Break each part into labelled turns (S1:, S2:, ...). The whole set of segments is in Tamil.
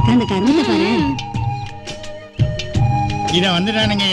S1: ஏக்கா அந்த கருமத்தை பாரு.
S2: இத வந்துட்டானுங்க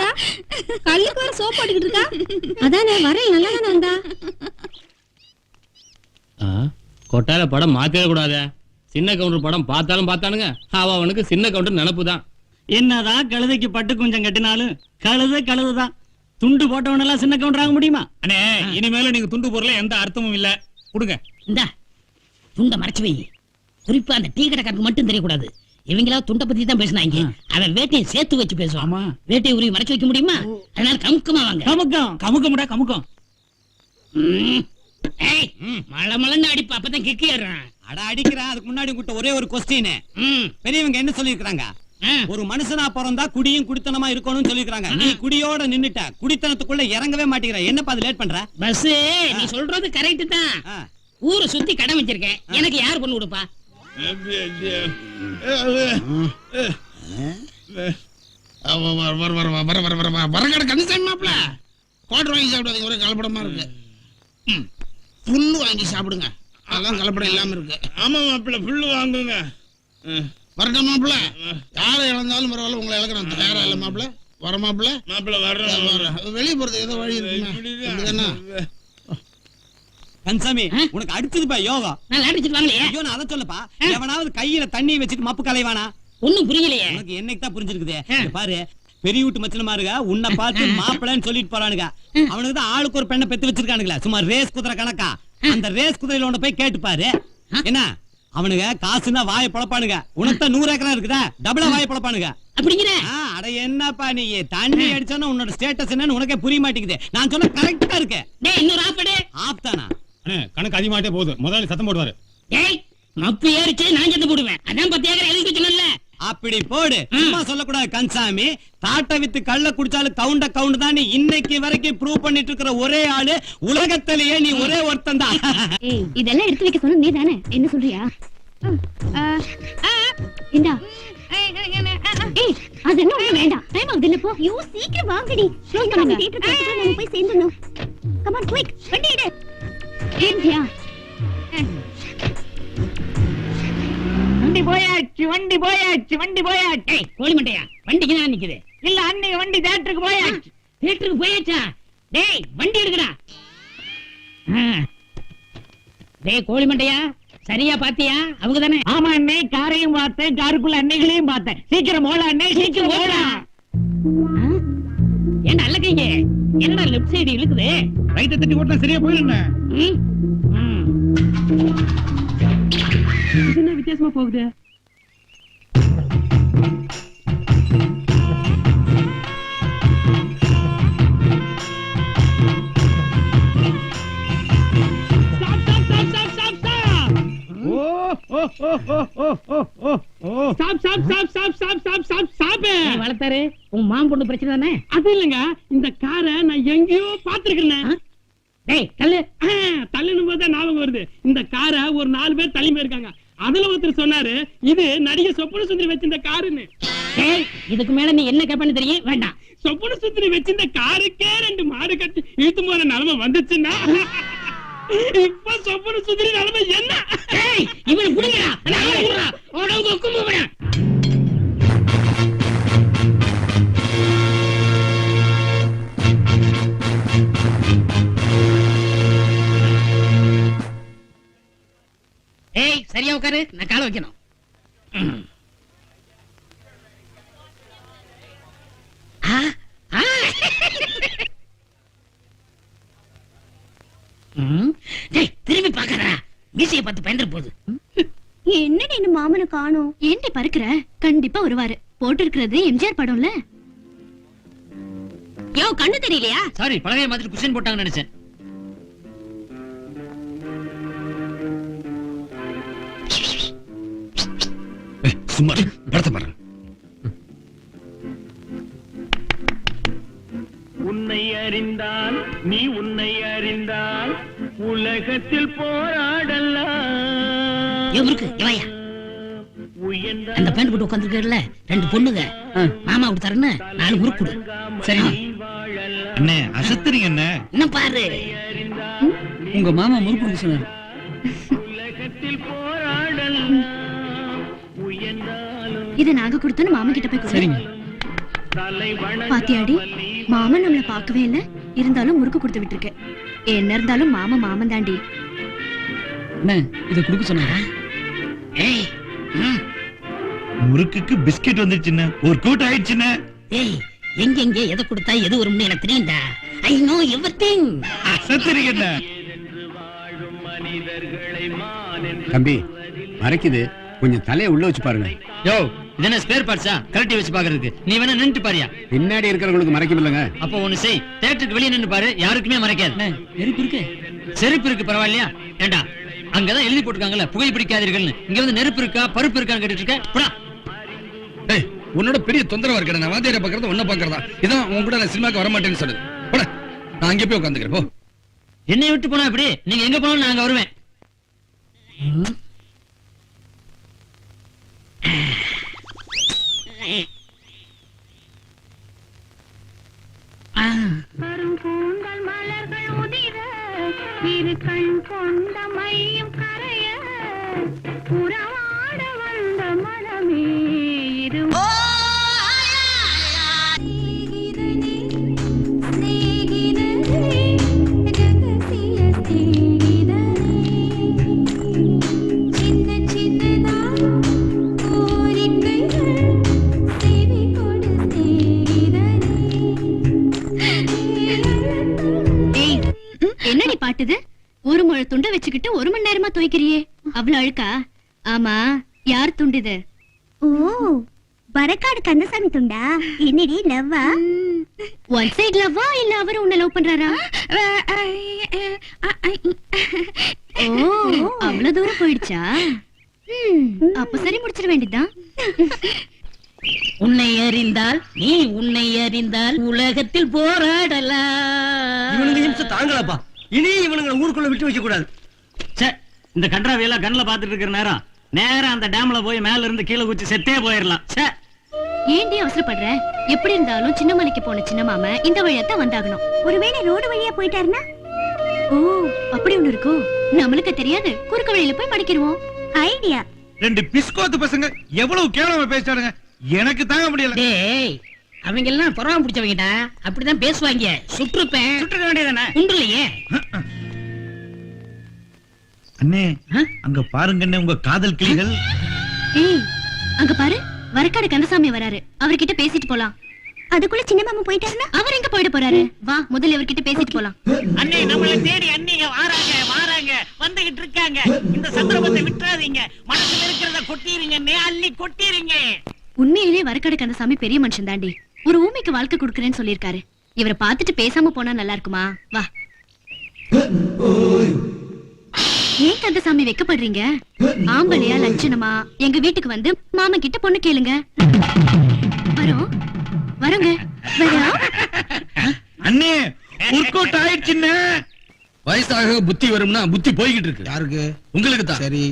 S1: சிரிக்கிறா கல்லுக்கு வர சோப் போட்டுக்கிட்டு இருக்கா? அதானே வரேன் நல்லா தானே வந்தா
S3: கொட்டால படம் மாத்தவே கூடாதே. சின்ன கவுண்டர் படம் பார்த்தாலும் பார்த்தானுங்க. அவ அவனுக்கு சின்ன கவுண்டர் நினப்பு தான்
S4: என்னதான் கழுதைக்கு பட்டு கொஞ்சம் கட்டினாலும் கழுதை கழுதுதான். துண்டு போட்டவனெல்லாம் சின்ன கவுண்டர் ஆக முடியுமா?
S3: அண்ணே இனிமேல நீங்க துண்டு பொருள எந்த அர்த்தமும் இல்ல. கொடுங்க.
S5: இந்தா துண்ட மறைச்சு வை. குறிப்பா அந்த டீ கடைக்காரனுக்கு மட்டும் தெரியக்கூடாது. இவங்களா துண்ட பத்தி தான் பேசினாங்க. அவன் வேட்டையை சேர்த்து வச்சு பேசுவான். வேட்டையை உருவி மறைச்சு வைக்க முடியுமா? அதனால கமுக்கமா வாங்க.
S4: கமுக்கம். கமுக்கமுடா கமுக்கம்.
S5: மழை மழைன்னு அடிப்பா. அப்பதான் கிக்கி ஏறுறான்.
S6: அட அடிக்கிறேன் அதுக்கு முன்னாடி உங்ககிட்ட ஒரே ஒரு கொஸ்டின். பெரியவங்க என்ன சொல்லிருக்காங்க
S5: ஆ.
S6: ஒரு மனுஷனா பிறந்தா குடியும் குடித்தனமா இருக்கணும்னு சொல்லிருக்காங்க நீ குடியோட நின்னுட்ட. குடித்தனத்துக்குள்ள இறங்கவே மாட்டேங்கிற. என்னப்பா அது லேட் பண்ற?
S5: பஸ் நீ சொல்றது கரெக்ட் தான். ஊரை சுத்தி கடை வச்சிருக்கேன். எனக்கு யார் பொண்ணு கொடுப்பா?
S2: வர வர வர வர வர வர வரக்கடை கணிசன் மாப்பிள குவாட்டர் வாங்கி சாப்பிடாதீங்க ஒரே கலப்படமா இருக்கு ம். புல்லு வாங்கி சாப்பிடுங்க அதெல்லாம் கலப்படம் இல்லாம இருக்கு
S7: ஆமா மாப்பிள்ள புல்லு வாங்குங்க
S2: வரட்டும் மாப்பிள யாரை இழந்தாலும் பரவாயில்ல உங்களை இழக்கிறேன் தயாரா இல்ல மாப்பிள வர மாப்பிள
S7: மாப்பிள்ள வர்றோம்
S2: வெளியே போறது ஏதோ வழி இருக்குமா
S6: கன்சாமி உனக்கு அடிச்சதுப்பா யோகா.
S5: நான் அடிச்சிட்டு வாங்கலையே
S6: ஐயோ நான் அதை சொல்லப்பா. எவனாவது கையில தண்ணி வச்சுட்டு மப்பு கலைவானா?
S5: ஒண்ணும் புரியலையே.
S6: உனக்கு என்னைக்கு தான் புரிஞ்சிருக்குது? பாரு பெரிய வீட்டு மச்சனமாருங்க உன்னை பார்த்து மாப்பிள்ளைன்னு சொல்லிட்டு போறானுங்க. அவனுக்கு தான் ஆளுக்கு ஒரு பெண்ணை பெத்து வச்சிருக்கானுங்களே. சும்மா ரேஸ் குதிரை கணக்கா. அந்த ரேஸ் குதிரையில ஒண்ணு போய் கேட்டு பாரு. என்ன? அவனுங்க காசுன்னா வாயை பொழப்பானுங்க. உனக்கு தான் நூறு ஏக்கரா இருக்குதா? டபுளா வாயை பொழப்பானுங்க.
S5: அப்படிங்கிற.
S6: அட என்னப்பா நீ? தண்ணி அடிச்சானா உன்னோட ஸ்டேட்டஸ் என்னன்னு உனக்கே புரிய மாட்டேங்குது. நான் சொன்ன கரெக்டா இருக்கு.
S5: டேய் இன்னொரு ஆப்படு
S6: ஆப் தானா?
S3: அண்ணே கணக்கு அதிகமாட்டே போகுது. முதல்ல சத்தம் போடுவாரு.
S5: டேய் மப்பு ஏறிச்சு நான் செத்து போடுவேன். அதான் பத்து ஏக்கர் எழுதி சொன்னல
S6: அப்படி போடு. சும்மா சொல்லக்கூடாது கன்சாமி. தாட்டை வித்து கள்ள குடிச்சாலும் கவுண்ட கவுண்ட் தான் இன்னைக்கு வரைக்கும் ப்ரூவ் பண்ணிட்டு இருக்கிற ஒரே ஆளு. உலகத்திலேயே நீ ஒரே ஒருத்தன் தான்.
S1: ஏய் இதெல்லாம் எடுத்து வைக்க சொன்ன நீ தானே என்ன சொல்றியா? இந்தா. ஏய் அது என்ன ஒண்ணு வேண்டாம். டைம் ஆகுது இல்ல போ. யூ சீக்கிரம் வாங்கடி. க்ளோஸ் பண்ணுங்க தியேட்டர் பக்கத்துல நம்ம போய் சேர்ந்துடணும். குயிக் வண்டி எடு.
S4: வண்டி போயாச்சு வண்டி போயாச்சு வண்டி போயாச்சு.
S5: கோழி மண்டையா? வண்டிக்கு தான் நிக்குது.
S4: இல்ல அன்னைக்கு வண்டி தேட்டருக்கு போயாச்சு.
S5: தியேட்டருக்கு போயாச்சா? டேய் வண்டி எடுக்கடா. டேய் கோழி மண்டையா? சரியா பாத்தியா? அவங்க தானே.
S4: ஆமா அண்ணே காரையும் பார்த்தேன் காருக்குள்ள அன்னைகளையும் பார்த்தேன். சீக்கிரம் ஓட அண்ணே சீக்கிரம் ஓடா.
S5: ஏன்டா அல்லக்கீங்க என்னடா லெஃப்ட் சைடு இழுக்குது
S3: ரைட்டை தட்டி ஓட்டினா சரியா போயிடுங்க
S5: ம்? ம்.
S4: என்ன வித்தியாசமா போகுது stop stop stop stop stop stop stop stop
S5: ஏன் வளர்த்தாரு உன் மாம் பொண்ணு பிரச்சனை தானே?
S4: அது இல்லங்க இந்த காரை நான் எங்கேயோ பாத்துருக்கேன்
S5: டேய் தள்ளு.
S4: தள்ளினும் போது ஞாபகம் வருது. இந்த காரை ஒரு நாலு பேர் தள்ளி போயிருக்காங்க. அதுல ஒருத்தர் சொன்னாரு இது நடிகை சொப்பன சுந்தரி வச்சிருந்த காருன்னு.
S5: இதுக்கு மேல நீ என்ன கேப்பன்னு தெரியும்? வேண்டாம்.
S4: சொப்பன சுந்தரி வச்சிருந்த காருக்கே ரெண்டு மாடு கட்டி இழுத்து போற நிலைமை வந்துச்சுன்னா. இப்ப சொப்பன சுந்தரி நிலைமை என்ன?
S5: இவனை புடிங்கடா நான் ஆளை விடுறா உடம்பு கும்பு விட ஏய் சரியா உட்காரு. நான் கால வைக்கணும். ஆ, ஆ. திரும்பி பாக்கறா மீசைய பார்த்து பயந்துற போகுது
S1: என்னடி இந்த மாமனை காணோம்? ஏன்டி பறக்குற? கண்டிப்பா வருவாரு. போட்டிருக்கிறது எம்ஜிஆர் படம்ல. யோ கண்ணு தெரியலையா?
S5: சாரி பழகைய மாதிரி குஷன் போட்டாங்கன்னு நினைச்சேன்.
S8: சும்மா படத்தை பாருங்க.
S4: அறிந்தால் நீ உன்னை அறிந்தால் உலகத்தில் போராடலாம்.
S5: அந்த பேண்ட் போட்டு உட்காந்துருக்கல ரெண்டு பொண்ணுங்க. மாமா கொடுத்தாருன்னு நாலு முறுக்கு கொடு. சரி
S8: அண்ணே அசத்துறீங்க என்ன
S5: இன்னும் பாரு. உங்க மாமா முறுக்கு கொடுக்க சொன்னாரு.
S1: இத நாங்க கொடுத்தோன்னு மாமா கிட்ட போய்
S4: தலை
S1: பாத்தியாடி? மாமன் நம்மள பார்க்கவே இல்ல? இருந்தாலும் முறுக்கு கொடுத்து விட்டுருக்க என்ன இருந்தாலும் மாமா மாமன் தாண்டி.
S5: இத கொடுக்க சொன்னாரா? ஏய்
S8: முறுக்குக்கு பிஸ்கெட் வந்துருச்சுன்னு. ஒரு கூட்டம் ஆயிடுச்சுன்னு.
S5: ஏய் எங்க எங்க எதை கொடுத்தா எது வரும்னு எனக்கு தெரியும்டா. ஐ நோ எவ்ரிதிங்
S8: அசத்துறீங்க என்ன?
S9: தம்பி மறைக்குது. கொஞ்சம் தலையை உள்ள வச்சு பாருங்க.
S3: யோ என்ன ஸ்பேர் பார்ட்ஸா கழட்டி வச்சு பாக்குறதுக்கு நீ வேணா நின்னுட்டு பாரியா.
S9: பின்னாடி இருக்கிறவங்களுக்கு மறைக்கும் இல்லைங்க
S3: அப்போ ஒண்ணு செய். தேட்டருக்கு வெளியே நின்னு பாரு. யாருக்குமே மறைக்காது.
S5: நெருப்பு இருக்கு.
S3: செருப்பு இருக்கு பரவாயில்லையா? ஏண்டா அங்கதான் எழுதி போட்டுருக்காங்கல்ல புகை பிடிக்காதீர்கள்னு. இங்க வந்து நெருப்பு இருக்கா பருப்பு இருக்கான்னு கேட்டுட்டு இருக்க? போடா.
S8: ஏய் உன்னோட பெரிய தொந்தரவா இருக்கேன் நான் வாத்தியார பாக்குறத உன்ன பாக்குறதா இதான் உன் கூட நான் சினிமாக்கு வர மாட்டேன்னு சொன்னது போட நான் அங்கே போய் உட்காந்துக்கிறேன். போ.
S3: என்னை விட்டு போனா எப்படி? நீங்க எங்க போனாலும் நான் அங்க வருவேன்.
S1: கருங்கூந்தல் மலர்கள் உதிர இரு கண் கொண்ட மையம் கரைய உறவாட நேரமா துவைக்கிறியே? அவ்வளவு அழுக்கா? ஆமா யார் துண்டுது?
S10: ஓ வரக்காடு கந்தசாமி துண்டா? என்னடி லவ்வா?
S1: ஒன் சைடு லவ்வா இல்ல அவரு உன்னை லவ் பண்றாரா? ஓ அவ்வளவு தூரம் போயிடுச்சா? அப்ப சரி முடிச்சிட வேண்டியதுதான்.
S5: உன்னை அறிந்தால் நீ உன்னை அறிந்தால் உலகத்தில் போராடலாம்.
S6: இவனுங்க தாங்கலப்பா இனி இவனுங்களை ஊருக்குள்ள விட்டு வைக்க கூடாது
S3: இந்த கன்றாவியெல்லாம் கண்ணுல பாத்துட்டு இருக்கிற நேரம் நேரா அந்த டேம்ல போய் மேல இருந்து கீழே குச்சி செத்தே போயிடலாம் ச்சே.
S1: ஏன்டி அவசரப்படுற? எப்படி இருந்தாலும் சின்ன மலைக்கு போன சின்ன மாம இந்த வழியாத்தான் வந்தாகணும்.
S10: ஒருவேளை ரோடு வழியா போயிட்டாருன்னா?
S1: ஓ அப்படி ஒண்ணு இருக்கோ? நம்மளுக்கு தெரியாது. குறுக்கு வழியில போய் மடிக்கிருவோம்
S10: ஐடியா.
S8: ரெண்டு பிஸ்கோத்து பசங்க எவ்வளவு கேவலமா பேசிட்டானுங்க. எனக்கு தாங்க முடியல.
S5: டேய் அவங்க எல்லாம் பொறாம பிடிச்சவங்கடா. அப்படிதான் பேசுவாங்க. சுற்றுப்பேன்.
S3: சுட்டுக்க வேண்டியதானே
S5: உண்டுலையே.
S8: அண்ணே அங்க பாருங்க உங்க காதல் கிளிகள்.
S1: அங்க பாரு வரக்காடு கந்தசாமி வராரு. அவர்கிட்ட பேசிட்டு போலாம்.
S10: அதுக்குள்ள சின்ன மாமா போயிட்டாருன்னா?
S1: அவர் எங்க போயிட போறாரு? வா முதல்ல இவர்கிட்ட பேசிட்டு போலாம்.
S5: அண்ணே நம்மள தேடி அண்ணிங்க வாராங்க வாராங்க. வந்துகிட்டு இருக்காங்க. இந்த சந்தர்ப்பத்தை விட்டுறாதீங்க. மனசுல இருக்கிறத கொட்டிருங்க அள்ளி கொட்டிருங்க.
S1: உண்மையிலே வரக்காடு கந்தசாமி பெரிய மனுஷன் தாண்டி. ஒரு ஊமைக்கு வாழ்க்கை கொடுக்கறேன்னு சொல்லியிருக்காரு. இவரை பார்த்துட்டு பேசாம போனா நல்லா இருக்குமா? வா. ஏன் கந்தசாமி வெக்கப்படுறீங்க? ஆம்பளையா லட்சணமா? எங்க வீட்டுக்கு வந்து மாமா கிட்ட பொண்ணு கேளுங்க. வரோம். வரோங்க. வரோம்.
S8: அண்ணே ஒர்க் ஆயிடுச்சுன்னு வயசாக புத்தி வரும்னா புத்தி போய்கிட்டு இருக்கு.
S2: யாருக்கு?
S8: உங்களுக்கு தான்.
S2: சரி.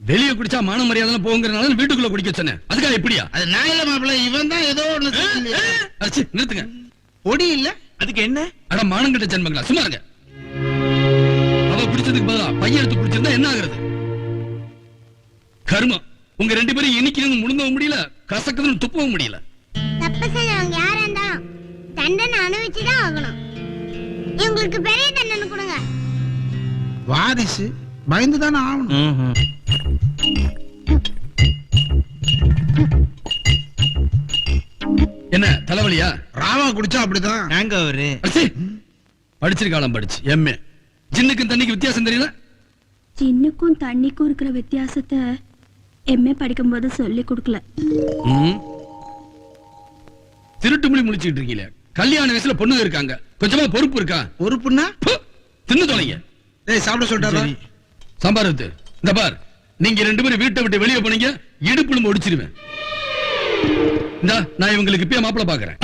S8: வெளிய குடிச்சா மான மரியாதை போங்கிறனால வீட்டுக்குள்ள குடிக்க சொன்னேன். அதுக்காக எப்படியா
S2: அது நான் இல்ல மாப்பிள்ள இவன் தான் ஏதோ ஒண்ணு
S8: நிறுத்துங்க.
S2: பொடி இல்ல?
S8: அதுக்கு என்ன? அட மானங்கிட்ட ஜென்மங்களா? சும்மா இருங்க. அவ குடிச்சதுக்கு பதிலா பையன் எடுத்து குடிச்சிருந்தா என்ன ஆகுறது? கருமம். உங்க ரெண்டு பேரும் இனிக்கிறது முழுங்கவும் முடியல கசக்குதுன்னு துப்பவும் முடியல.
S10: தப்பு செஞ்சவங்க யாரா இருந்தாலும் தண்டனை அனுபவிச்சுதான் ஆகணும். இவங்களுக்கு பெரிய தண்டனை கொடுங்க.
S2: வாரிசு பயந்து தானே ஆகணும்.
S8: என்ன தலைவலியா?
S2: ராவா குடிச்சா அப்படிதான்.
S8: படிச்சிருக்காளாம் படிச்சு. எம்ஏ ஜின்னுக்கும் தண்ணிக்கு வித்தியாசம் தெரியல
S10: சின்னுக்கும் தண்ணிக்கும் இருக்கிற வித்தியாசத்தை எம்ஏ படிக்கும்போது சொல்லி கொடுக்கல.
S8: ம்? திருட்டு மொழி முழிச்சிட்டு இருக்கீங்களே. கல்யாண வயசுல பொண்ணுங்க இருக்காங்க. கொஞ்சமா பொறுப்பு இருக்கா?
S2: பொறுப்புன்னா?
S8: தின்னு தொலைங்க.
S2: டேய் சாப்பிட சொல்லிட்டாரா?
S8: சாம்பார் ஊத்து. இந்த பார் நீங்க ரெண்டு பேரும் வீட்டை விட்டு வெளியே போனீங்க இடுப்புலும் ஒடிச்சிருவேன் இந்தா நான் இவங்களுக்கு இப்பயே மாப்பிளை பாக்குறேன்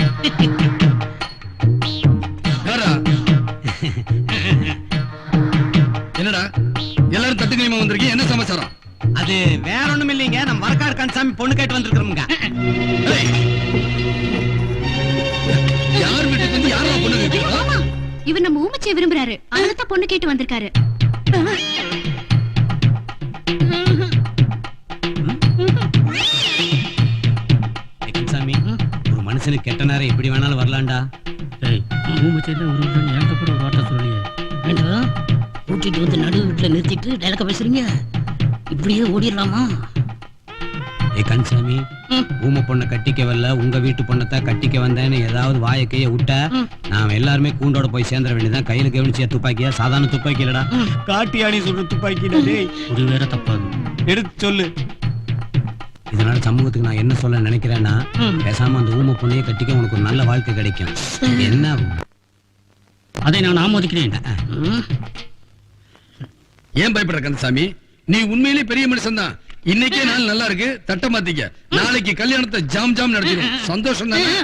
S8: கைமா வந்திருக்கீங்க. என்ன சமாச்சாரம்?
S6: அது வேற ஒண்ணும் இல்லைங்க. நம்ம வரக்காடு கன்சாமி பொண்ணு கேட்டு வந்திருக்கிறோமுங்க.
S8: யார் வீட்டுக்கு வந்து யாரா பொண்ணு
S1: இவர் நம்ம ஊமச்சியை விரும்புறாரு. அதனால தான் பொண்ணு கேட்டு வந்திருக்காரு.
S6: ஒரு மனுஷனுக்கு கெட்ட நேரம் எப்படி வேணாலும் வரலாம்டா.
S11: ஏய் ஊமச்சேரி ஒரு வார்த்தை சொல்லலையே. ஏண்டா? கூட்டிட்டு வந்து நடு வீட்டுல நிறுத்திட்டு டேலக்க பேசுறீங்க? இப்படியே ஓடிடலாமா?
S6: ஏ கன்சாமி ஊம பொண்ணை கட்டிக்க வரல உங்க வீட்டு பொண்ணத்தை கட்டிக்க வந்தேன்னு ஏதாவது வாயை கைய விட்ட நாம எல்லாருமே கூண்டோட போய் சேர்ந்துட வேண்டியதான் கையில கவனிச்சியா துப்பாக்கியா? சாதாரண துப்பாக்கி இல்லடா. காட்டியாடி சொல்ற துப்பாக்கி
S11: ஒரு வேற தப்பாது
S6: எடுத்து சொல்லு. இதனால சமூகத்துக்கு நான் என்ன சொல்ல நினைக்கிறேன்னா பேசாம அந்த ஊம பொண்ணையே கட்டிக்க உனக்கு ஒரு நல்ல வாழ்க்கை கிடைக்கும். என்ன?
S11: அதை நான் ஆமோதிக்கிறேன்.
S8: ஏன் பயப்படுற கந்தசாமி? நீ உண்மையிலேயே பெரிய மனுஷன் தான் இன்னைக்கே நாள் நல்லா இருக்கு. தட்ட மாத்திக்க. நாளைக்கு கல்யாணத்தை ஜாம் ஜாம் நடத்திடும். சந்தோஷம் தானே?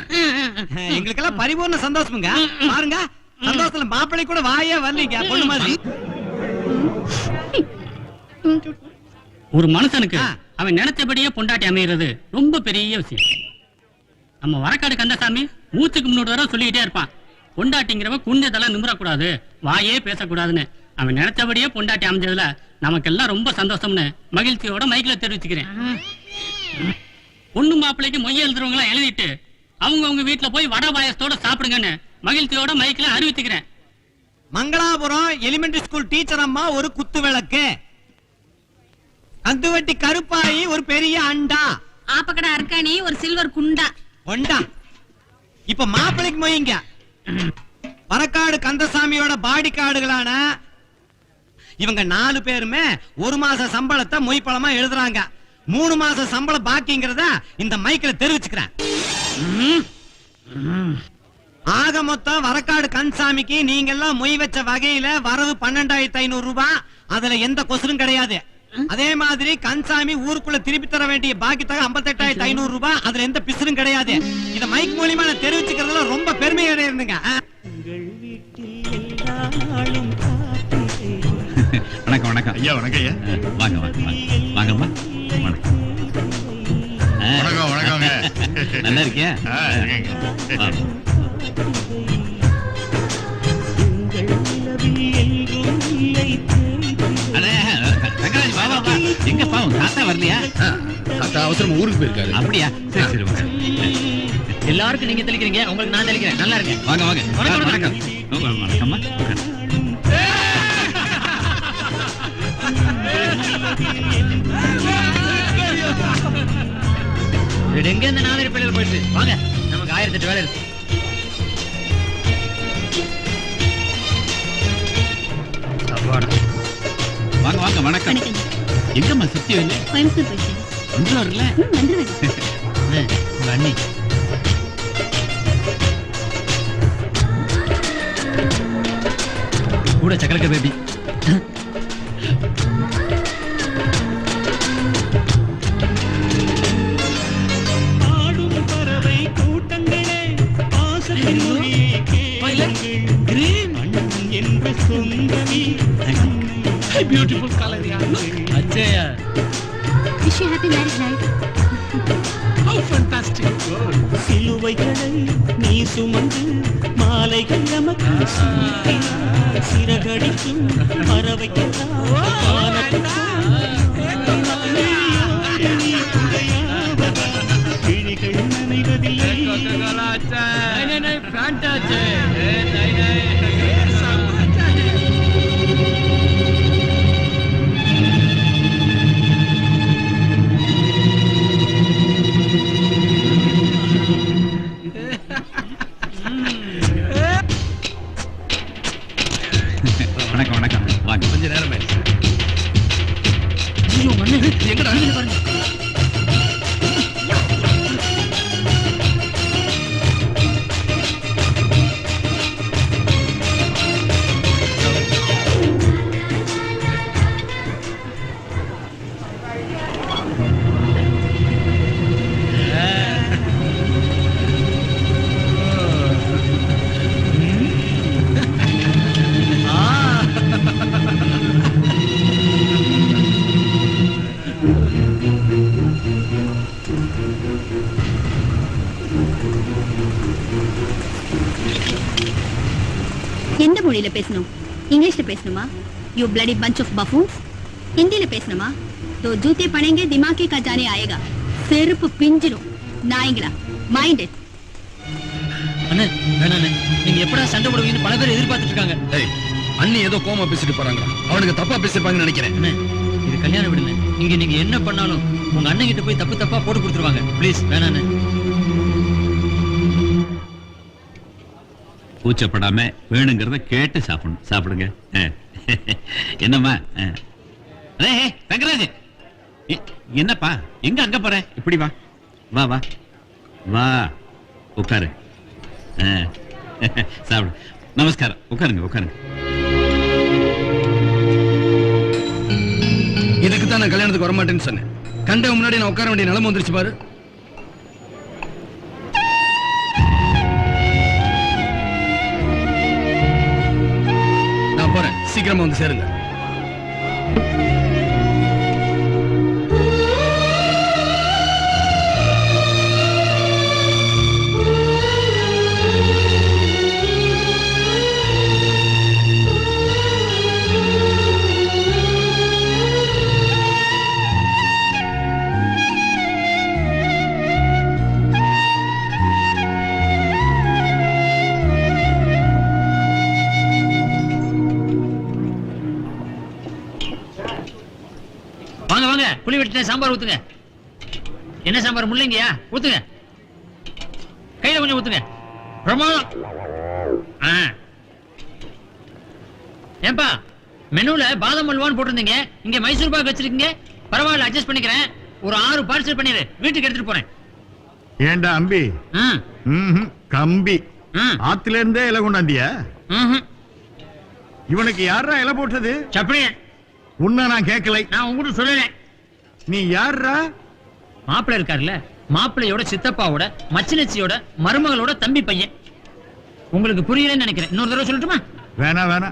S6: எங்களுக்கெல்லாம் பரிபூர்ண சந்தோஷமுங்க. பாருங்க. சந்தோஷத்துல மாப்பிள்ளை கூட வாயே வரலீங்க. பொண்ணு மாதிரி.
S11: ஒரு மனுஷனுக்கு. அவன் நினைச்சபடியே பொண்டாட்டி அமைகிறது ரொம்ப பெரிய விஷயம். நம்ம வரக்காடு கந்தசாமி மூச்சுக்கு முன்னோடு வர சொல்லிக்கிட்டே இருப்பான். பொண்டாட்டிங்கிறவ குண்டதெல்லாம் நிமிரக்கூடாது. வாயே பேசக்கூடாதுன்னு. அவன் நினைச்சபடியே பொண்டாட்டி அமைஞ்சதுல நமக்கெல்லாம் ரொம்ப சந்தோஷம்னு மகிழ்ச்சியோட மைக்ல தெரிவிச்சுக்கிறேன். பொண்ணு மாப்பிள்ளைக்கு மொய் எழுதுறவங்க எழுதிட்டு அவங்க அவங்க வீட்டுல போய் வடை பாயசத்தோட சாப்பிடுங்கன்னு மகிழ்ச்சியோட மைக்ல அறிவிச்சுக்கிறேன்.
S6: மங்களாபுரம் எலிமெண்டரி ஸ்கூல் டீச்சர் அம்மா ஒரு குத்து விளக்கு. கந்துவட்டி கருப்பாயி ஒரு பெரிய அண்டா.
S1: ஆப்பக்கடை அர்க்காணி ஒரு சில்வர் குண்டா.
S6: ஒண்டா இப்ப மாப்பிளைக்கு மொய்ங்க வரக்காடு கந்தசாமியோட பாடி கார்டுகளான இவங்க நாலு பேருமே ஒரு மாச சம்பளத்தை மொய்ப்பழமா எழுதுறாங்க. மூணு மாச சம்பளம் பாக்கிங்கிறத இந்த மைக்ல தெரிவிச்சுக்கிறேன். ஆக மொத்தம் வரக்காடு கன்சாமிக்கு நீங்க எல்லாம் மொய் வச்ச வகையில வரவு பன்னெண்டாயிரத்தி ஐநூறு ரூபாய் அதுல எந்த கொசுரும் கிடையாது. அதே மாதிரி கன்சாமி ஊருக்குள்ள திருப்பி தர வேண்டிய பாக்கி தொகை ஐம்பத்தெட்டாயிரத்தி ஐநூறு ரூபாய் அதுல எந்த பிசுரும் கிடையாது. இத மைக் மூலியமா நான் தெரிவிச்சுக்கிறதுல ரொம்ப பெருமை இருந்துங்க.
S9: வணக்கம் வணக்கம்.
S12: ஐயா வணக்கம் ஐயா.
S9: வாங்க வாங்க வாங்க. வாங்கம்மா. வணக்கம்.
S12: வணக்கம் வணக்கங்க
S9: நல்லா இருக்கியா. எங்க பாவம்? தாத்தா வரலையா?
S8: தாத்தா அவசரமா ஊருக்கு போயிருக்காரு.
S9: அப்படியா? சரி சரி வாங்க.
S11: எல்லாருக்கும் நீங்க தெளிக்கிறீங்க உங்களுக்கு நான் தெளிக்கிறேன். நல்லா இருங்க.
S9: வாங்க வாங்க.
S11: வணக்கம்,
S9: வணக்கம். வணக்கம். வணக்கம்மா.
S11: எங்க இந்த நாதிரி பிள்ளைகள் போயிட்டு வாங்க நமக்கு ஆயிரத்தி வேலை இருக்கு.
S9: வாங்க வாங்க வணக்கம். எங்கம்மா சத்தியம் இல்லை?
S1: கோயம்புத்தூர் போயிட்டு.
S9: ஒன்று வரல
S1: வந்துருவேன்.
S11: உங்க அண்ணி.
S9: கூட சக்கரக்க baby
S3: beautiful colour yeah
S11: அச்சயா
S1: wish you happy marriage life
S3: how fantastic
S7: சிலுவைகளை நீ சுமந்து மாலைகள் நமக்கு. சிறகடிக்கும் பறவைக்கெல்லாம் நனைவதில்லை
S8: கொஞ்ச நேரமே எங்கடா?
S13: மொழியில பேசணுமா? You bloody bunch of buffoons ஹிந்தியில் பேசணுமா? தோ ஜூத்தே பணங்க திமாக்கே கா ஆயேகா. செருப்பு பிஞ்சிரும். நாய்ங்களா மைண்ட் இட்
S3: அண்ணே நீங்க எப்படா சண்டை போடுவீங்கன்னு பல பேர் எதிர்பார்த்துட்டு இருக்காங்க.
S8: ஏய் அண்ணி ஏதோ கோமா பேசிட்டு போறாங்க அவனுக்கு தப்பா பேசிருப்பாங்கன்னு நினைக்கிறேன்.
S3: இது கல்யாணம் விடுங்க இங்க நீங்க என்ன பண்ணாலும் உங்க அண்ணன் கிட்ட போய் தப்பு தப்பா போட்டு கொடுத்துருவாங்க. ப்ளீஸ் வேணாண்ணே
S12: கூச்சப்படாம வேணுங்கிறத கேட்டு சாப்பிடணும். சாப்பிடுங்க. ஆ. என்னம்மா? ஆ. ஏய், ரங்கராஜ்! என்னப்பா? எங்க அங்க போற? இப்படி வா. வா வா. வா. உட்காரு. ஆ. சாப்பிடு. நமஸ்காரம். உட்காருங்க உட்காருங்க.
S8: இதுக்கு தான் நான் கல்யாணத்துக்கு வரமாட்டேன்னு சொன்னேன். கண்ட முன்னாடி நான் உட்கார வேண்டிய நிலைமை வந்துருச்சு பாரு. சீக்கிரமா வந்து சேருங்க.
S3: வாங்க புளி வெட்டின சாம்பார் ஊத்துங்க. என்ன சாம்பார் முள்ளங்கியா? ஊத்துங்க. கையில கொஞ்சம் ஊத்துங்க. பிரமாதம். ஆ. ஏன்பா மெனுல பாதாம் அல்வான்னு போட்டிருந்தீங்க. இங்க மைசூர் பாக் வச்சிருக்கீங்க. பரவாயில்ல அட்ஜஸ்ட் பண்ணிக்கிறேன். ஒரு ஆறு பார்சல் பண்ணிடு வீட்டுக்கு எடுத்துட்டு போறேன்.
S12: ஏண்டா அம்பி? கம்பி. ஆத்துல இருந்தே இலை கொண்டாந்தியா. இவனுக்கு யாரா இலை போட்டது?
S3: சப்பனிய
S12: உன்னை நான் கேட்கலை.
S3: நான் உங்ககிட்ட சொல்லல.
S12: நீ யாரா
S3: மாப்பிள்ளை இருக்காருல்ல. மாப்பிள்ளையோட சித்தப்பாவோட மச்சினச்சியோட மருமகளோட தம்பி பையன். உங்களுக்கு புரியலன்னு நினைக்கிறேன். இன்னொரு தடவை சொல்லட்டுமா?
S12: வேணா வேணா.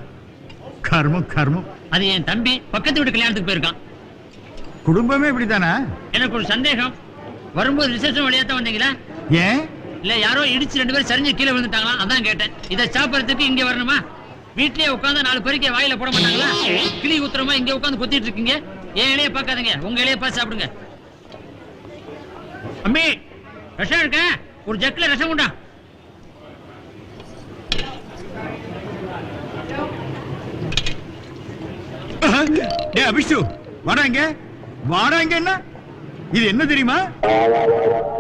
S12: கர்மம் கர்மம்.
S3: அது என் தம்பி பக்கத்து வீட்டு கல்யாணத்துக்கு போயிருக்கான்.
S12: குடும்பமே இப்படித்தானா?
S3: எனக்கு ஒரு சந்தேகம். வரும்போது ரிசப்ஷன் வழியா தான் வந்தீங்களா?
S12: ஏன்?
S3: இல்ல யாரோ இடிச்சு ரெண்டு பேரும் சரிஞ்சு கீழே விழுந்துட்டாங்களா? அதான் கேட்டேன். இதை சாப்பிடறதுக்கு இங்க வரணுமா? வீட்லயே உட்கார்ந்து நாலு பேருக்கு வாயில போட மாட்டாங்களா? கிளி ஊத்துறமா இங்க உட்கார்ந்து கொத்திட்டு இருக்கீங்க? என் இலைய பார்க்காதீங்க. உங்க இலைய பார்த்து சாப்பிடுங்க. அம்மி! ரசம் இருக்க? ஒரு ஜக்கில ரசம் உண்டா?
S12: டே அபிஷு வாடாங்க வாடாங்க என்ன? இது என்ன தெரியுமா?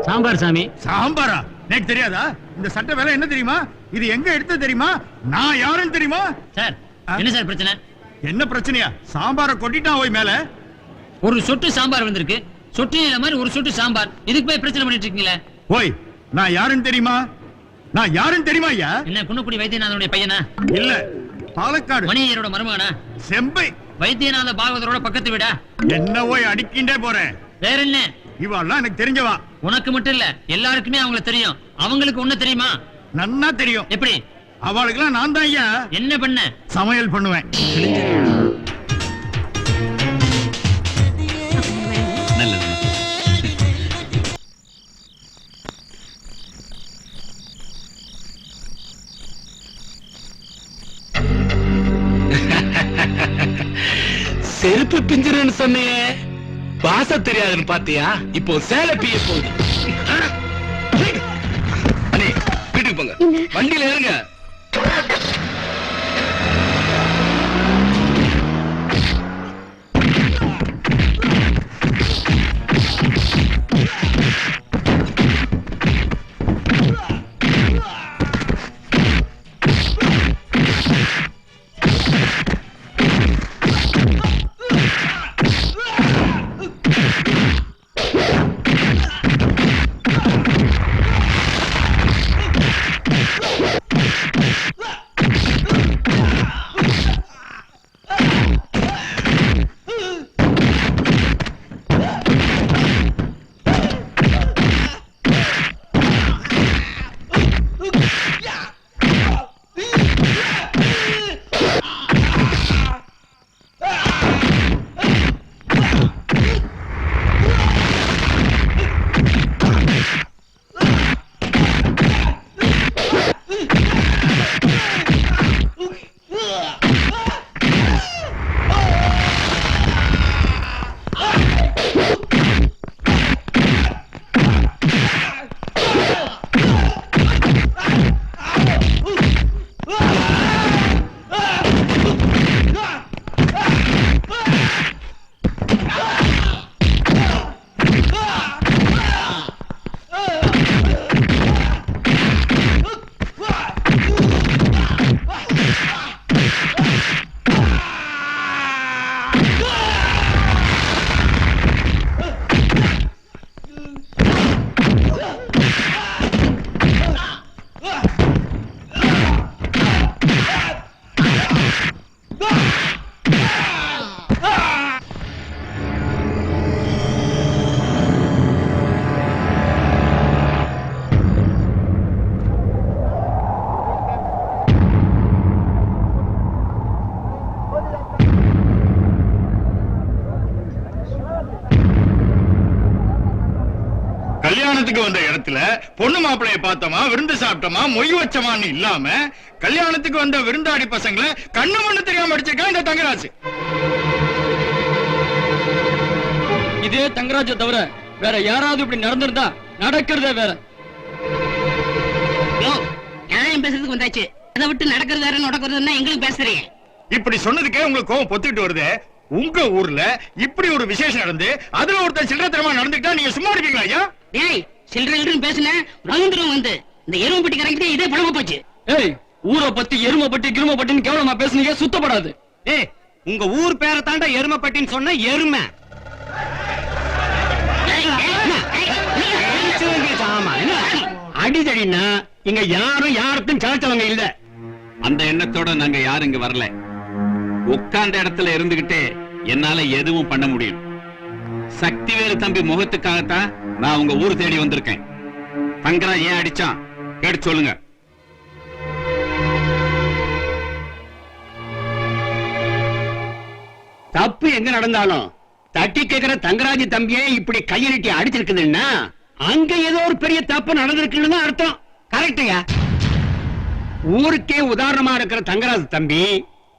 S3: சாம்பார் சாமி.
S12: சாம்பாரா? எனக்கு தெரியாதா? இந்த சட்டை வேலை என்ன தெரியுமா? இது எங்க எடுத்து தெரியுமா? நான் யாருன்னு தெரியுமா?
S3: சார்? என்ன சார் பிரச்சனை?
S12: என்ன பிரச்சனையா? சாம்பாரை கொட்டிட்டான் ஓய் மேல.
S3: ஒரு சொட்டு சாம்பார் வந்திருக்கு. சொட்டு நீல மாதிரி ஒரு சொட்டு சாம்பார். இதுக்கு போய் பிரச்சனை பண்ணிட்டு இருக்கீங்களே?
S12: ஓய் நான் யாருன்னு தெரியுமா? நான் யாருன்னு தெரியுமா ஐயா?
S3: என்ன குன்னக்குடி வைத்தியநாதனுடைய பையனா?
S12: இல்ல பாலக்காடு.
S3: மணியரோட மருமகனா?
S12: செம்பை.
S3: வைத்தியநாத பாகவதரோட பக்கத்து வீடா?
S12: என்ன ஓய் அடிக்கின்றே போறேன்
S3: வேற என்ன?
S12: இவாள்லாம் எனக்கு தெரிஞ்சவா?
S3: உனக்கு மட்டும் இல்ல எல்லாருக்குமே அவங்கள தெரியும். அவங்களுக்கு ஒண்ணு தெரியுமா?
S12: நன்னா தெரியும்.
S3: எப்படி?
S12: அவளுக்கெல்லாம் நான் தான் ஐயா.
S3: என்ன பண்ண?
S12: சமையல் பண்ணுவேன்.
S14: செருப்பு பிஞ்சிருன்னு சொன்னியே. பாச தெரியாதுன்னு பாத்தியா? இப்போ சேலை பிய போகுது.
S8: வீட்டுக்கு போங்க. வண்டியில ஏறுங்க.
S12: இடத்துல பொண்ணு மாப்பிளைய பார்த்தோமா விருந்து சாப்பிட்டோமா மொய் வச்சமான்னு இல்லாம கல்யாணத்துக்கு வந்த விருந்தாடி பசங்களை கண்ணு மண்ணு தெரியாம அடிச்சிருக்கான் இந்த தங்கராஜ்.
S4: இதே தங்கராஜ தவிர வேற யாராவது இப்படி நடந்திருந்தா நடக்கிறதே வேற.
S5: நியாயம் பேசுறதுக்கு வந்தாச்சு. அதை விட்டு நடக்கிறது வேற நடக்கிறதுன்னா எங்களுக்கு பேசுறீங்க.
S12: இப்படி சொன்னதுக்கே உங்களுக்கு கோவம் பொத்துக்கிட்டு வருது. உங்க ஊர்ல இப்படி ஒரு விசேஷம் நடந்து அதுல ஒருத்தன் சில்லறத்தனமா நடந்துக்கிட்டா நீங்க சும்மா இருப்பீங்களா ஐயா?
S5: டேய் சில்லறை பேசுன ரவீந்திரம் வந்து. இந்த எருமப்பட்டி கரெக்டே இதே பழமா போச்சு.
S4: ஏய் ஊரை பத்தி எருமை பட்டி கிரும பட்டின்னு கேவலமா பேசுனீங்க சுத்தப்படாது.
S6: ஏய் உங்க ஊர் பேரை தாண்டா எருமைப்பட்டின்னு சொன்ன எருமை.
S9: அடிதடினா இங்க யாரும் யாருக்கும் சாச்சவங்க இல்ல.
S7: அந்த எண்ணத்தோட நாங்க யாரும் இங்க வரல. உட்கார்ந்த இடத்துல இருந்துகிட்டே என்னால எதுவும் பண்ண முடியும். சக்திவேலு தம்பி முகத்துக்காகத்தான் நான் உங்க ஊர் தேடி வந்திருக்கேன். தங்கரா ஏன் அடிச்சான்? கேட்டு சொல்லுங்க.
S9: தப்பு எங்க நடந்தாலும் தட்டி கேக்குற தங்கராஜ் தம்பியே இப்படி கையெழுட்டி அடிச்சிருக்குதுன்னா அங்க ஏதோ ஒரு பெரிய தப்பு நடந்திருக்குன்னு தான் அர்த்தம். கரெக்டுயா ஊருக்கே உதாரணமா இருக்கிற தங்கராஜ் தம்பி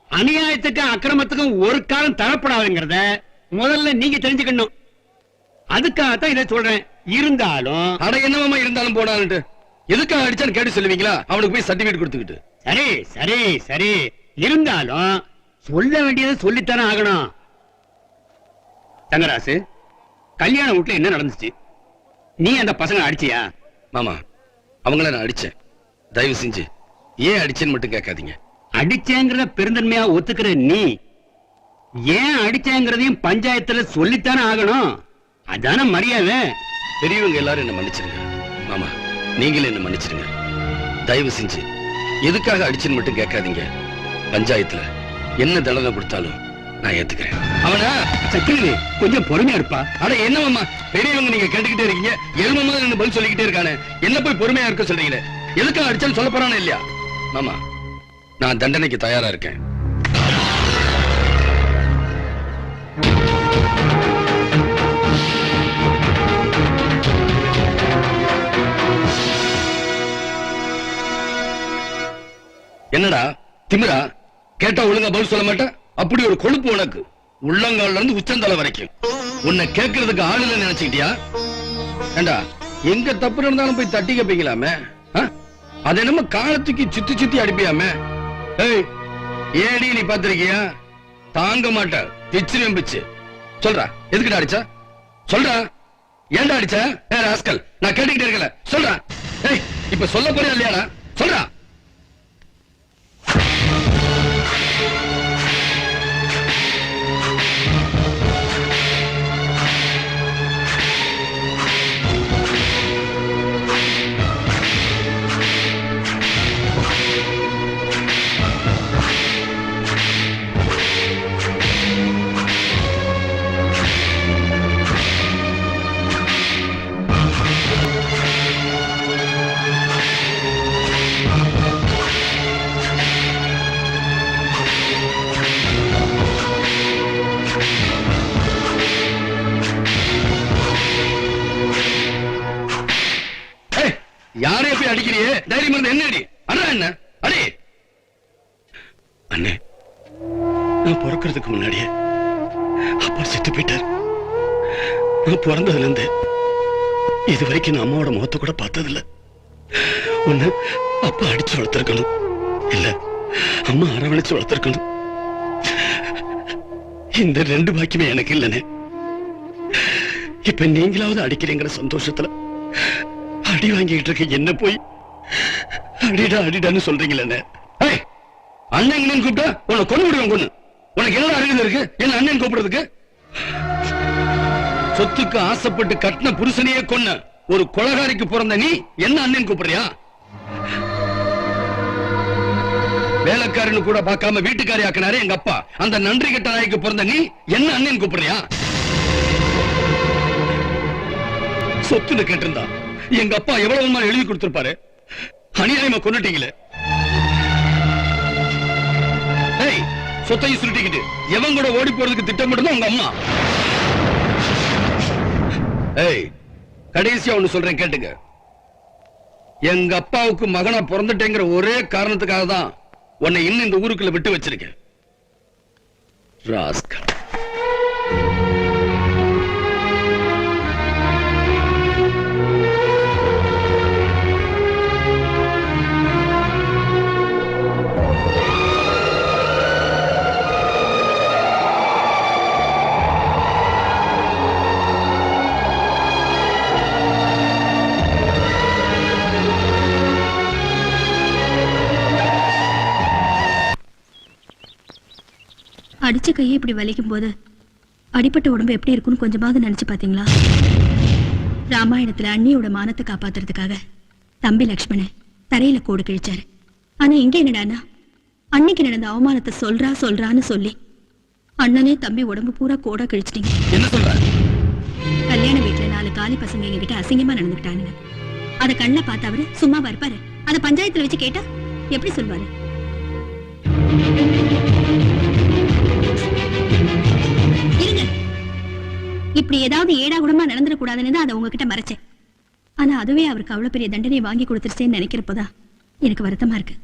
S9: அநியாயத்துக்கும் அக்கிரமத்துக்கும் ஒரு காலம் தரப்படாதுங்கிறத முதல்ல நீங்க தெரிஞ்சுக்கணும். அதுக்காகத்தான் இதை சொல்றேன். இருந்தாலும்
S8: அட என்னமாமா இருந்தாலும் போனான்ட்டு எதுக்காக அடிச்சான்னு கேட்டு சொல்லுவீங்களா? அவனுக்கு போய் சர்டிபிகேட் கொடுத்துக்கிட்டு.
S9: சரி சரி சரி. இருந்தாலும் சொல்ல வேண்டியதை சொல்லித்தானே ஆகணும். தங்கராசு கல்யாண வீட்டுல என்ன நடந்துச்சு? நீ அந்த பசங்க அடிச்சியா?
S8: மாமா அவங்கள நான் அடிச்சேன். தயவு செஞ்சு ஏன் அடிச்சேன்னு மட்டும் கேட்காதீங்க.
S9: அடிச்சேங்கிறத பெருந்தன்மையா ஒத்துக்கிற நீ ஏன் அடிச்சேங்கிறதையும் பஞ்சாயத்துல சொல்லித்தானே ஆகணும். அதான மரியாதை.
S8: பெரியவங்க எல்லாரும் என்ன மன்னிச்சிருங்க. மாமா நீங்களே என்ன மன்னிச்சிருங்க. தயவு செஞ்சு எதுக்காக அடிச்சேன்னு மட்டும் கேட்காதீங்க. பஞ்சாயத்துல என்ன தண்டனை கொடுத்தாலும் நான் ஏத்துக்கிறேன். அவனா?
S9: சக்கரவர்த்தி கொஞ்சம் பொறுமையா இருப்பா.
S8: அட என்ன மாமா? பெரியவங்க நீங்க கேட்டுக்கிட்டே இருக்கீங்க. எரும மாதிரி என்ன பதில் சொல்லிக்கிட்டே இருக்கானே. என்ன போய் பொறுமையா இருக்க சொல்றீங்களே? எதுக்காக அடிச்சாலும் சொல்ல போறானே இல்லையா? மாமா நான் தண்டனைக்கு தயாரா இருக்கேன். என்னடா? திமிரா? கேட்டா ஒழுங்கா பதில் சொல்ல மாட்டேன்? அப்படி ஒரு கொழுப்பு உனக்கு. உள்ளங்கால்ல இருந்து உச்சந்தலை வரைக்கும். உன்னை கேட்கறதுக்கு ஆள் இல்ல நினைச்சுக்கிட்டியா? ஏண்டா எங்க தப்பு நடந்தாலும் போய் தட்டி கேப்பீங்களாமே அது என்னமோ காலத்துக்கு சுத்தி சுத்தி அடிப்பியாமே? ஏய் ஏடி நீ பாத்திருக்கியா தாங்க மாட்ட. பிச்சு நம்பிச்சு சொல்றா எதுக்குடா அடிச்சா? சொல்றா. ஏன்டா அடிச்ச? ஏ ராஸ்கல் நான் கேட்டுக்கிட்டே இருக்கல. சொல்றா. ஏய் இப்ப சொல்ல போறியா இல்லையாடா? சொல்றா. அடிக்கிறியே? தைரியம் இருந்து என்ன அடி? அண்ணா என்ன? அடி! அண்ணே நான் பிறக்கிறதுக்கு முன்னாடியே அப்பா செத்து போயிட்டார். நான் பிறந்ததுல இருந்து இது வரைக்கும் நான் அம்மாவோட முகத்தை கூட பார்த்ததில்ல. ஒண்ணு அப்பா அடிச்சு வளர்த்திருக்கணும். இல்ல அம்மா அரவணைச்சு வளர்த்திருக்கணும். இந்த ரெண்டு பாக்கியமே எனக்கு இல்லனே இப்ப நீங்களாவது அடிக்கிறீங்கிற சந்தோஷத்துல அடி வாங்கிட்டு இருக்க என்ன போய்? அடிடா அடிடான்னு சொல்றீங்களே அண்ணன் இங்கன்னு கூப்பிட்டா உன்னை கொண்டு விடுவேன் கொண்டு உனக்கு என்ன அறிவு இருக்கு? என்ன அண்ணன் கூப்பிடுறதுக்கு? சொத்துக்கு ஆசைப்பட்டு கட்டின புருஷனையே கொன்ன. ஒரு கொலகாரிக்கு பிறந்த நீ என்ன அண்ணன் கூப்பிடுறியா? வேலைக்காரனு கூட பார்க்காம வீட்டுக்காரி ஆக்கினாரு எங்க அப்பா. அந்த நன்றி கட்ட நாய்க்கு பிறந்த நீ என்ன அண்ணன் கூப்பிடுறியா? சொத்துன்னு கேட்டிருந்தான் எங்க அப்பா எவ்வளவு எழுதி கொடுத்திருப்பாரு. அநியாயமா கொண்டுட்டீங்களே சொத்தையும் சுருட்டிக்கிட்டு எவன் கூட ஓடி போறதுக்கு திட்டமிட்டு உங்க அம்மா. ஏய் கடைசியா ஒண்ணு சொல்றேன் கேட்டுங்க. எங்க அப்பாவுக்கு மகனா பிறந்துட்டேங்கிற ஒரே காரணத்துக்காக தான் உன்னை இன்னும் இந்த ஊருக்குள்ள விட்டு வச்சிருக்கேன். ராஸ்கர்
S13: அடிச்ச கையை இப்படி வலிக்கும் போது அடிப்பட்ட உடம்பு எப்படி இருக்கும்னு கொஞ்சமாவது நினைச்சு பாத்தீங்களா ராமாயணத்துல அண்ணியோட மானத்தை காப்பாத்துறதுக்காக தம்பி லக்ஷ்மணன் தரையில கோடு கிழிச்சாரு. ஆனா இங்க என்னடான்னா அன்னைக்கு நடந்த அவமானத்தை சொல்றா சொல்றான்னு சொல்லி அண்ணனே தம்பி உடம்பு பூரா கோடா கிழிச்சிட்டீங்க.
S8: என்ன சொல்ற?
S13: கல்யாண வீட்டுல நாலு காலி பசங்க எங்ககிட்ட அசிங்கமா நடந்துக்கிட்டாங்க அத கண்ண பார்த்து அவரு சும்மாவா இருப்பாரு. அத பஞ்சாயத்துல வச்சு கேட்டா எப்படி சொல்வாரு? இருங்க. இப்படி ஏதாவது ஏடா குடமா நடந்துடக்கூடாதுன்னு தான் அதை உங்ககிட்ட மறைச்சேன். ஆனா அதுவே அவருக்கு அவ்வளவு பெரிய தண்டனை வாங்கி கொடுத்துருச்சேன்னு நினைக்கிறப்போதான் எனக்கு வருத்தமா இருக்கு.